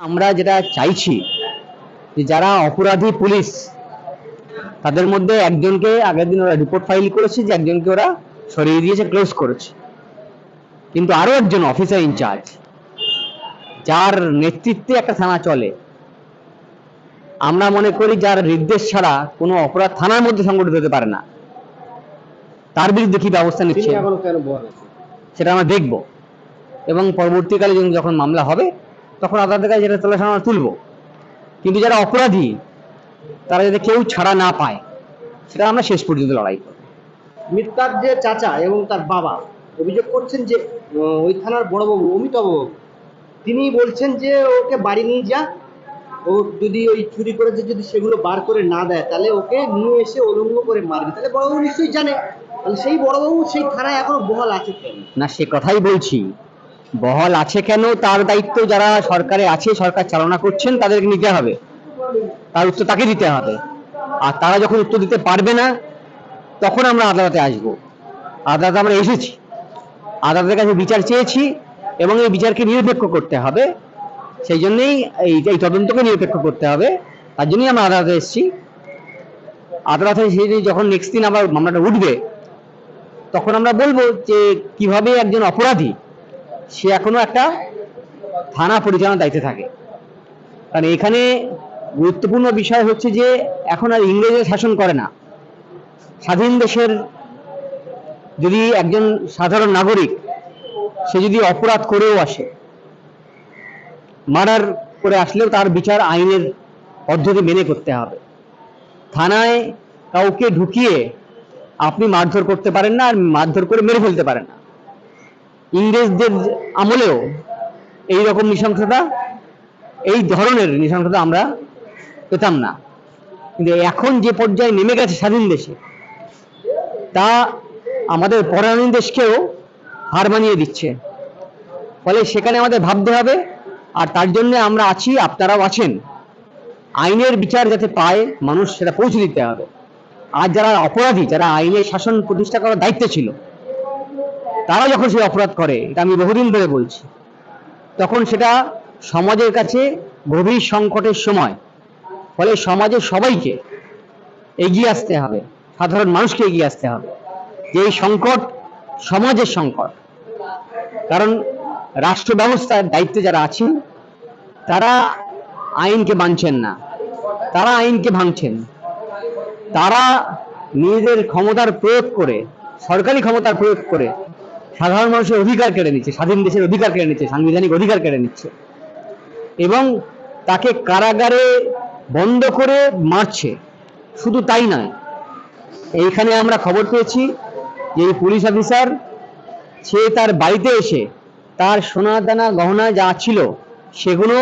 আমরা যেটা চাইছি যে যারা অপরাধী পুলিশ তাদের মধ্যে একজনকে আগের দিন ওরা রিপোর্ট ফাইল করেছে যে একজনকে ওরা সরিয়ে দিয়েছে ক্লোজ করেছে। কিন্তু আরও একজন অফিসার ইনচার্জ যার নেতৃত্বে একটা থানা চলে। আমরা মনে করি যার নির্দেশ ছাড়া কোনো অপরাধ থানার মধ্যে সংগঠিত হতে পারে না। তার বিরুদ্ধে কি ব্যবস্থা নিচ্ছে? সেটা আমরা দেখব। এবং পরবর্তীকালে যখন মামলা হবে তখন আদালতের কাছে যেটা তোলা আমরা তুলব। কিন্তু যারা অপরাধী তারা যাতে কেউ ছাড়া না পায় সেটা আমরা শেষ পর্যন্ত লড়াই করব। মৃতার যে চাচা এবং তার বাবা অভিযোগ করছেন যে ওই থানার বড়বাবু অমিতাভ বাবু তিনি বলছেন যে ওকে বাড়ি নিয়ে যা। ও যদি ওই চুরি করেছে যদি সেগুলো বার করে না দেয় তাহলে ওকে নিয়ে এসে অলঙ্গ করে মারবে। তাহলে বড়বাবু নিশ্চয়ই জানে। তাহলে সেই বড়বাবু সেই থানায় এখনও বহাল আছে না সে কথাই বলছি। বহল আছে কেন? তার দায়িত্ব যারা সরকারে আছে, সরকার চালনা করছেন, তাদেরকে নিতে হবে। তার উত্তর তাকে দিতে হবে। আর তারা যখন উত্তর দিতে পারবে না, তখন আমরা আদালতে আসব। আদালতে আমরা এসেছি। আদালতের কাছে বিচার চেয়েছি এবং এই বিচারকে নিরপেক্ষ করতে হবে। সেই জন্যই এই এই তদন্তকে নিরপেক্ষ করতে হবে। তার জন্যই আমরা আদালতে এসেছি। আদালতে সেই যখন নেক্সট দিন আবার মামলাটা উঠবে, তখন আমরা বলব যে, কীভাবে একজন অপরাধী সে এখনও একটা থানা পরিচালনার দায়িত্বে থাকে। কারণ এখানে গুরুত্বপূর্ণ বিষয় হচ্ছে যে, এখন আর ইংরেজের শাসন করে না। স্বাধীন দেশের যদি একজন সাধারণ নাগরিক, সে যদি অপরাধ করেও আসে, মার্ডার করে আসলেও তার বিচার আইনের পদ্ধতি মেনে করতে হবে। থানায় কাউকে ঢুকিয়ে আপনি মারধর করতে পারেন না আর মারধর করে মেরে ফেলতে পারেন না। ইংরেজদের আমলেও এই রকম নৃশংসতা, এই ধরনের নৃশংসতা আমরা পেতাম না। কিন্তু এখন যে পর্যায়ে নেমে গেছে স্বাধীন দেশে, তা আমাদের পরাধীন দেশকেও হার মানিয়ে দিচ্ছে। ফলে সেখানে আমাদের ভাবতে হবে, আর তার জন্য আমরা আছি, আপনারাও আছেন। আইনের বিচার যাতে পায়, মানুষ সেটা পৌঁছে দিতে হবে। আর যারা অপরাধী, যারা আইনের শাসন প্রতিষ্ঠা করার দায়িত্ব ছিল তারা যখন সেই অপরাধ করে, এটা আমি বহুদিন ধরে বলছি, তখন সেটা সমাজের কাছে গভীর সংকটের সময়, ফলে সমাজের সবাইকে এগিয়ে আসতে হবে, সাধারণ মানুষকে এগিয়ে আসতে হবে, যে এই সংকট সমাজের সংকট। কারণ রাষ্ট্র ব্যবস্থার দায়িত্বে যারা আছেন, তারা আইনকে মানছেন না, তারা আইনকে ভাঙছেন। তারা নিজেদের ক্ষমতার প্রয়োগ করে, সরকারি ক্ষমতার প্রয়োগ করে সাধারণ মানুষের অধিকার কেড়ে নিচ্ছে, স্বাধীন দেশের অধিকার কেড়ে নিচ্ছে, সাংবিধানিক অধিকার কেড়ে নিচ্ছে। এবং তাকে কারাগারে বন্ধ করে মারছে। শুধু তাই নয়, এইখানে আমরা খবর পেয়েছি যে এই পুলিশ অফিসার, সে তার বাড়িতে এসে তার সোনা দানা গহনা যা ছিল, সেগুলো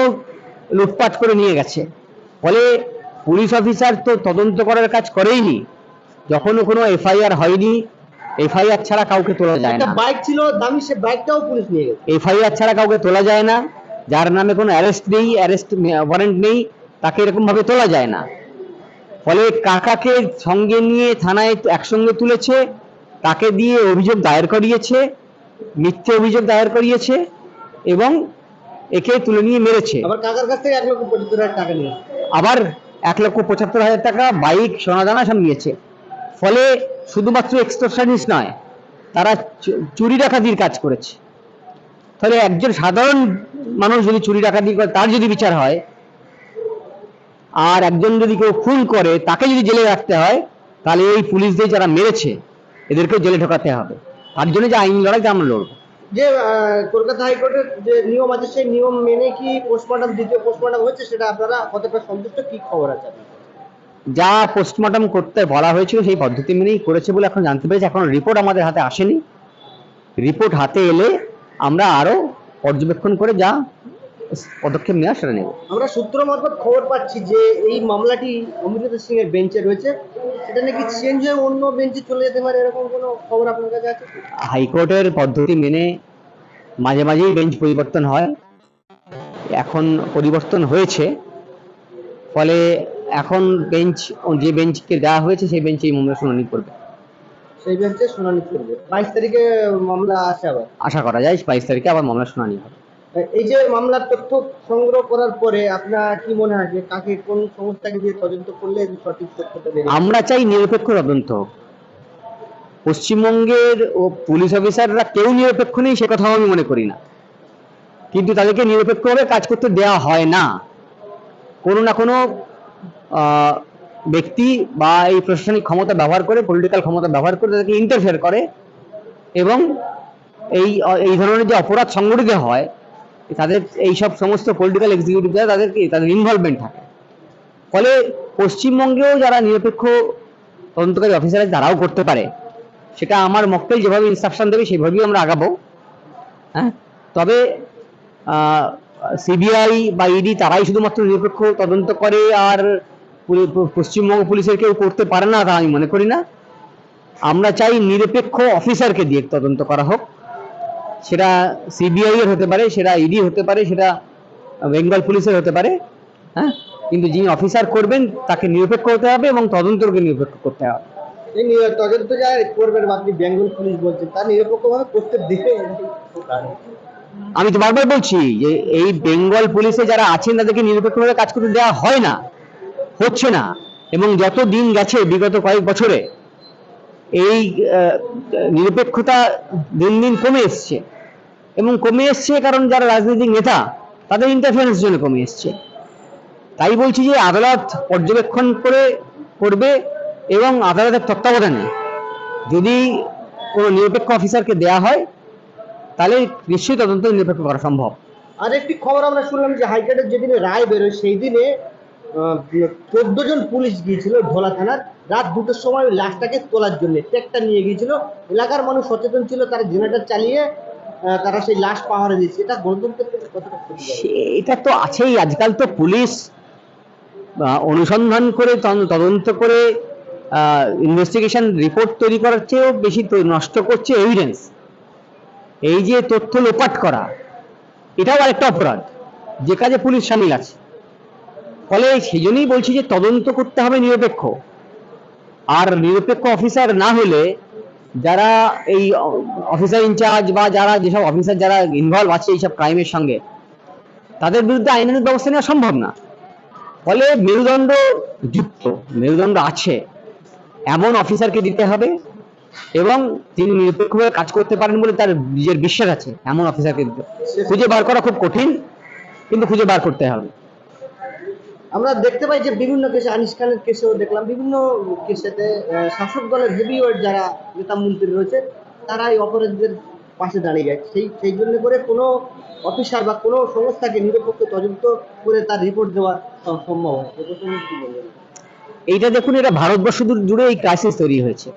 লুটপাট করে নিয়ে গেছে। ফলে পুলিশ অফিসার তো তদন্ত করার কাজ করেইনি। যখনও কোনো এফআইআর হয়নি এফআইআর ছাড়া কাউকে তোলা যায় না। বাইক ছিল দামি সে বাইকটাও পুলিশ নিয়ে গেছে। এফআইআর ছাড়া কাউকে তোলা যায় না। যার নামে কোনো অ্যারেস্ট নেই অ্যারেস্ট ওয়ারেন্ট নেই তাকে এরকম ভাবে তোলা যায় না। ফলে কাকাকে সঙ্গে নিয়ে থানায় একসঙ্গে তুলেছে তাকে দিয়ে অভিযোগ দায়ের করিয়েছে মিথ্যে অভিযোগ দায়ের করিয়েছে এবং একে তুলে নিয়ে মেরেছে। আবার কাকার কাছ থেকে এক লক্ষ পঁচাত্তর হাজার টাকা নিয়ে আবার এক লক্ষ পঁচাত্তর হাজার টাকা বাইক সোনাদানা সব নিয়েছে। ফলে শুধুমাত্র এক্সটর্শনিস্ট নয়, তারা চুরি ডাকাতির কাজ করেছে। তাহলে একজন সাধারণ মানুষ যদি চুরি ডাকাতি করে, তার যদি বিচার হয়, আর একজন যদি কেউ খুন করে, তাকে যদি জেলে রাখতে হয়, তাহলে এই পুলিশদের যারা মেরেছে, এদেরকেও জেলে ঢোকাতে হবে। তার জন্য যে আইন লড়াইটা আমরা লড়বো। যে কলকাতা হাইকোর্টের যে নিয়ম আছে, সেই নিয়ম মেনে কি পোস্টমর্টম দ্বিতীয় পোস্টমর্টম হচ্ছে সেটা আপনারা কতটা সন্তুষ্ট, কি খবর আছে? যা পোস্টমর্টম করতে বলা হয়েছিল সেই পদ্ধতি মেনেই করেছে বলে এখন জানতে পেরেছি। এখন রিপোর্ট আমাদের হাতে আসেনি। রিপোর্ট হাতে এলে আমরা আরও পর্যবেক্ষণ করে যা পদক্ষেপ নেওয়া সেটা নেব। আমরা সূত্র মারফত খবর পাচ্ছি যে এই মামলাটি অমৃতা সিং এর বেঞ্চে রয়েছে। সেটা নাকি চেঞ্জ হয়ে অন্য বেঞ্চে চলে যেতে পারে এরকম কোনো খবর আপনার কাছে আছে? হাইকোর্টের পদ্ধতি মেনে মাঝে মাঝেই বেঞ্চ পরিবর্তন হয়। এখন পরিবর্তন হয়েছে। ফলে এখন বেঞ্চ যে বেঞ্চকে দেওয়া হয়েছে সেই বেঞ্চে এই মামলা শুনানি করবে। সেই বেঞ্চে শুনানি করবে। বাইশ তারিখে মামলা আছে আবার? আশা করা যায় বাইশ তারিখে আবার মামলা শুনানি হবে। এই যে মামলার তথ্য সংগ্রহ করার পরে আপনার কি মনে হয় যে কাকে কোন সংস্থাকে দিয়ে তদন্ত করলে সঠিক তথ্যটা আমরা চাই নিরপেক্ষ তদন্ত হোক। পশ্চিমবঙ্গের ও পুলিশ অফিসাররা কেউ নিরপেক্ষ নেই সে কথাও আমি মনে করি না। কিন্তু তাদেরকে নিরপেক্ষভাবে কাজ করতে দেওয়া হয় না। কোনো না কোনো ব্যক্তি বা এই প্রশাসনিক ক্ষমতা ব্যবহার করে পলিটিক্যাল ক্ষমতা ব্যবহার করে তাদেরকে ইন্টারফেয়ার করে এবং এই এই ধরনের যে অপরাধ সংগঠিত হয়, তাদের এই সব সমস্ত পলিটিক্যাল এক্সিকিউটিভরা তাদেরকে, তাদের ইনভলভমেন্ট থাকে। ফলে পশ্চিমবঙ্গেও যারা নিরপেক্ষ তদন্তকারী অফিসার আছে, তারাও করতে পারে। সেটা আমার মক্কেল যেভাবে ইনস্ট্রাকশন দেবে সেভাবেই আমরা আগাবো। হ্যাঁ? তবে সিবিআই বা ইডি তারাই শুধুমাত্র নিরপেক্ষ তদন্ত করে আর পশ্চিমবঙ্গ পুলিশের কেউ করতে পারে না তা আমি মনে করি না। আমরা চাই নিরপেক্ষ অফিসারকে দিয়ে তদন্ত করা হোক। সেটা সিবিআই এর হতে পারে সেটা ইডি হতে পারে সেটা বেঙ্গল পুলিশের হতে পারে হ্যাঁ? কিন্তু যিনি অফিসার করবেন তাকে নিরপেক্ষ হতে হবে এবং তদন্তকে নিরপেক্ষ করতে হবে। এই নিয়ে তদন্ত যারা করবেন আপনি বেঙ্গল পুলিশ বলছেন তার নিরপেক্ষভাবে করতে দিবে? আমি তো বারবার বলছি যে এই বেঙ্গল পুলিশে যারা আছেন তাদেরকে নিরপেক্ষভাবে কাজ করতে দেওয়া হয় না। হচ্ছে না। এবং যত দিন গেছে, বিগত কয়েক বছরে, এই নিরপেক্ষতা দিন দিন কমে এসছে। এবং কমে এসছে কারণ যারা রাজনৈতিক নেতা, তাদের ইন্টারফারেন্স জন্য কমে এসছে। তাই বলছি যে, আদালত পর্যবেক্ষণ করে করবে এবং আদালতের তত্ত্বাবধানে যদি কোনো নিরপেক্ষ অফিসারকে দেয়া হয়, তাহলে নিশ্চয়ই তদন্ত নিরপেক্ষ করা সম্ভব। আর একটি খবর আমরা শুনলাম যে হাইকোর্টের যেদিনে রায় বেরোয় সেই দিনে চোদ্দ জন পুলিশ গিয়েছিল ভোলা থানার। রাত দুটোর সময় লাশটাকে তোলার জন্য ট্রেকটা নিয়ে গিয়েছিল। এলাকার মানুষ সচেতন ছিল, তারা জেনারেটর চালিয়ে তারা সেই লাশ পাহাড়ে দিয়েছে। এটা গণতন্ত্রের কতটা এটা তো আছেই। আজকাল তো পুলিশ অনুসন্ধান করে তদন্ত- করে ইনভেস্টিগেশন রিপোর্ট তৈরি করার চেয়েও বেশি নষ্ট করছে এভিডেন্স এই যে তথ্য লোপাট করা, এটাও আরেকটা অপরাধ। যে কাজে পুলিশ সামিল আছে। ফলে সেই জন্যই বলছি যে তদন্ত করতে হবে নিরপেক্ষ। আর নিরপেক্ষ অফিসার না হলে যারা এই অফিসার ইনচার্জ বা যারা যেসব অফিসার যারা ইনভলভ আছে এইসব ক্রাইমের সঙ্গে, তাদের বিরুদ্ধে আইনানুগ ব্যবস্থা নেওয়া সম্ভব না। ফলে মেরুদণ্ড যুক্ত, মেরুদণ্ড আছে। এমন অফিসারকে দিতে হবে এবং তিনি নিরপেক্ষভাবে কাজ করতে পারেন বলে তার নিজের বিশ্বাস আছে, এমন অফিসারকে দিতে। খুঁজে বার করা খুব কঠিন, কিন্তু খুঁজে বার করতে হবে। আমরা দেখতে পাই যে বিভিন্ন কেসে, আনিস খানের কেসেও দেখলাম, বিভিন্ন কেসেতে শাসক দলের হেভিওয়েট যারা নেতা মন্ত্রী রয়েছে, তারা এই অপরাধীদের পাশে দাঁড়িয়ে যায়। সেই সেই জন্য করে কোনো অফিসার বা কোনো সংস্থাকে নিরপেক্ষ তদন্ত করে তার রিপোর্ট দেওয়া সম্ভব হয়? এইটা দেখুন, এটা ভারতবর্ষ জুড়ে এই ক্রাইসিস তৈরি হয়েছে।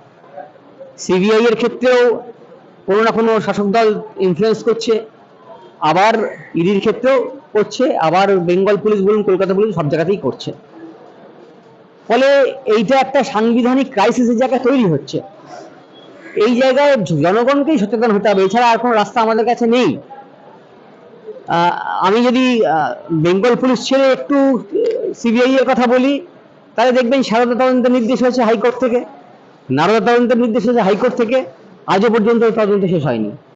সিবিআই এর ক্ষেত্রেও কোনো না কোনো শাসক দল ইনফ্লুয়েন্স করছে। আবার ইডির ক্ষেত্রেও করছে, আবার বেঙ্গল পুলিশ বলুন, কলকাতা পুলিশ সব জায়গাতেই করছে। ফলে এইটা একটা সাংবিধানিক ক্রাইসিসের জায়গা তৈরি হচ্ছে। এই জায়গায় জনগণকেই সচেতন হতে হবে, এছাড়া আর কোনো রাস্তা আমাদের কাছে নেই। আমি যদি বেঙ্গল পুলিশ ছেড়ে একটু সিবিআই এর কথা বলি, তাহলে দেখবেন সারদা তদন্তের নির্দেশ হয়েছে হাইকোর্ট থেকে। নারদা তদন্তের নির্দেশ হয়েছে হাইকোর্ট থেকে। আজও পর্যন্ত তদন্ত শেষ হয়নি।